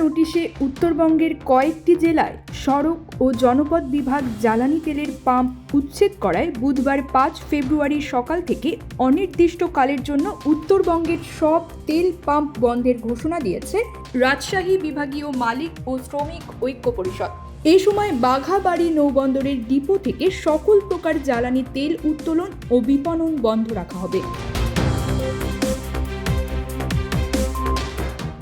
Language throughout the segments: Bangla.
নোটিশে উত্তরবঙ্গের কয়েকটি জেলায় সড়ক ও জনপদ বিভাগ জ্বালানি তেলের পাম্প উচ্ছেদ করায় বুধবার পাঁচ ফেব্রুয়ারি সকাল থেকে অনির্দিষ্টকালের জন্য উত্তরবঙ্গের সব তেল পাম্প বন্ধের ঘোষণা দিয়েছে রাজশাহী বিভাগীয় মালিক ও শ্রমিক ঐক্য পরিষদ। এই সময় বাঘাবাড়ি নৌবন্দরের ডিপো থেকে সকল প্রকার জ্বালানি তেল উত্তোলন ও বিপণন বন্ধ রাখা হবে।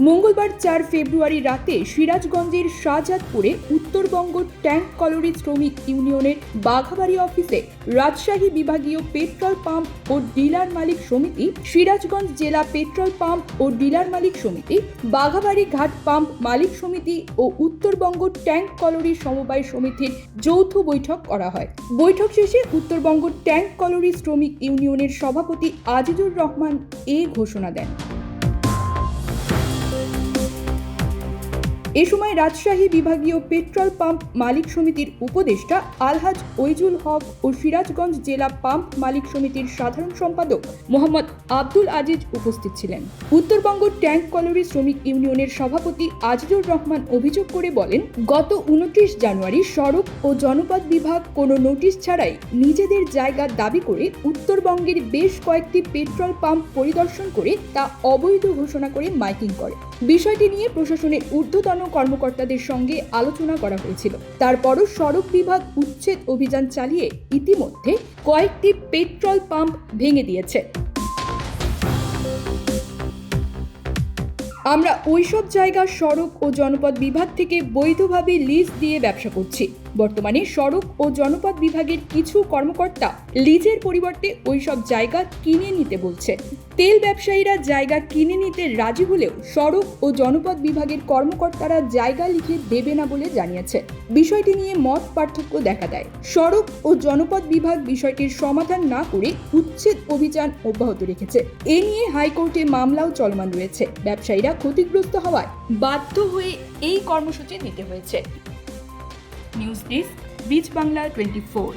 মঙ্গলবার চার ফেব্রুয়ারি রাতে সিরাজগঞ্জের শাহজাদপুরে উত্তরবঙ্গ ট্যাঙ্ক কলোরি শ্রমিক ইউনিয়নের বাঘাবাড়ি অফিসে রাজশাহী বিভাগীয় পেট্রোল পাম্প ও ডিলার মালিক সমিতি, সিরাজগঞ্জ জেলা পেট্রোল পাম্প ও ডিলার মালিক সমিতি, বাঘাবাড়ি ঘাট পাম্প মালিক সমিতি ও উত্তরবঙ্গ ট্যাঙ্ক কলোরি সমবায় সমিতির যৌথ বৈঠক করা হয়। বৈঠক শেষে উত্তরবঙ্গ ট্যাঙ্ক কলোরি শ্রমিক ইউনিয়নের সভাপতি আজিজুর রহমান এ ঘোষণা দেন। এ সময় রাজশাহী বিভাগীয় পেট্রোল পাম্প মালিক সমিতির উপদেষ্টা আলহাজ ওইজুল হক ও সিরাজগঞ্জ জেলা পাম্প মালিক সমিতির সাধারণ সম্পাদক মোহাম্মদ আব্দুল আজিজ উপস্থিত ছিলেন। উত্তরবঙ্গ ট্যাঙ্ক কলোরি শ্রমিক ইউনিয়নের সভাপতি আজিজুর রহমান অভিযোগ করে বলেন, গত উনত্রিশ জানুয়ারি সড়ক ও জনপদ বিভাগ কোনো নোটিশ ছাড়াই নিজেদের জায়গা দাবি করে উত্তরবঙ্গের বেশ কয়েকটি পেট্রোল পাম্প পরিদর্শন করে তা অবৈধ ঘোষণা করে মাইকিং করে। বিষয়টি নিয়ে প্রশাসনের ঊর্ধ্বতন কর্মকর্তাদের সঙ্গে আলোচনা করা হয়েছিল। তারপরও সড়ক বিভাগ উচ্ছেদ অভিযান চালিয়ে ইতিমধ্যে কয়েকটি পেট্রোল পাম্প ভেঙে দিয়েছে। আমরা ওইসব জায়গা সড়ক ও জনপদ বিভাগ থেকে বৈধভাবে লিজ দিয়ে ব্যবসা করছি। বর্তমানে সড়ক ও জনপদ বিভাগের কিছু কর্মকর্তা লিজের পরিবর্তে ওইসব জায়গা কিনে নিতে বলছে। তেল ব্যবসায়ীরা জায়গা কিনে নিতে রাজি হলেও সড়ক ও জনপদ বিভাগের কর্মকর্তারা জায়গা লিখে দেবে না বলে জানিয়েছে। বিষয়টি নিয়ে মত পার্থক্য দেখা দেয়। সড়ক ও জনপদ বিভাগ বিষয়টির সমাধান না করে উচ্ছেদ অভিযান অব্যাহত রেখেছে। এ নিয়ে হাইকোর্টে মামলাও চলমান রয়েছে। ব্যবসায়ীরা ক্ষতিগ্রস্ত হওয়ায় বাধ্য হয়ে এই কর্মসূচি নিতে হয়েছে। নিউজ ডেস্ক বিচ বাংলা টোয়েন্টি ফোর।